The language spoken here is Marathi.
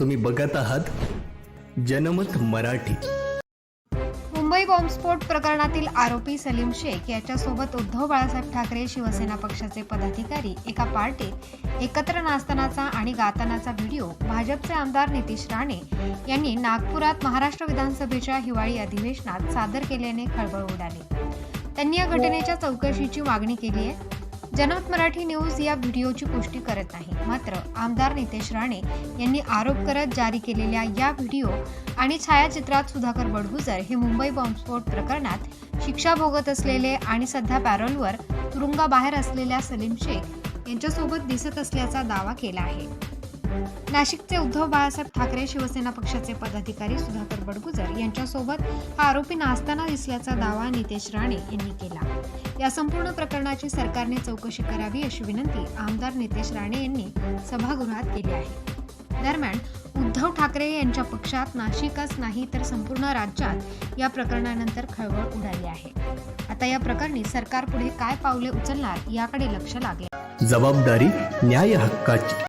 तुम्ही बघत आहात जनमत मराठी. मुंबई बॉम्बस्फोट प्रकरणातील आरोपी सलीम शेख याच्यासोबत उद्धव बाळासाहेब ठाकरे शिवसेना पक्षाचे पदाधिकारी एका पार्टीत एकत्र नाचतानाचा आणि गातानाचा व्हिडिओ भाजपचे आमदार नितीश राणे यांनी नागपुरात महाराष्ट्र विधानसभेच्या हिवाळी अधिवेशनात सादर केल्याने खळबळ उडाली. त्यांनी या घटनेच्या चौकशीची मागणी केली आहे. जनमत मराठी न्यूज या व्हिडिओची पुष्टी करत नाही मात्र आमदार नितेश राणे यांनी आरोप करत जारी केलेल्या या व्हिडिओ आणि छायाचित्रात सुधाकर बडगुजर हे मुंबई बॉम्बस्फोट प्रकरणात शिक्षा भोगत असलेले आणि सध्या पॅरोलवर तुरुंगाबाहेर असलेल्या सलीम शेख यांच्यासोबत दिसत असल्याचा दावा केला आहे. नाशिकचे उद्धव बाळासाहेब ठाकरे शिवसेना पक्षाचे पदाधिकारी सुधाकर बडगुजर यांच्यासोबत हा आरोपी नाचताना दिसल्याचा दावा नितेश राणे यांनी केला. या संपूर्ण प्रकरणाची सरकारने चौकशी करावी अशी विनंती आमदार नितेश राणे यांनी सभागृहात केली आहे. दरम्यान उद्धव ठाकरे यांच्या पक्षात नाशिकच नाही तर संपूर्ण राज्यात या प्रकरणानंतर खळबळ उडाली आहे. आता या प्रकरणी सरकार पुढे काय पावले उचलणार याकडे लक्ष लागले. जबाबदारी न्याय हक्काची.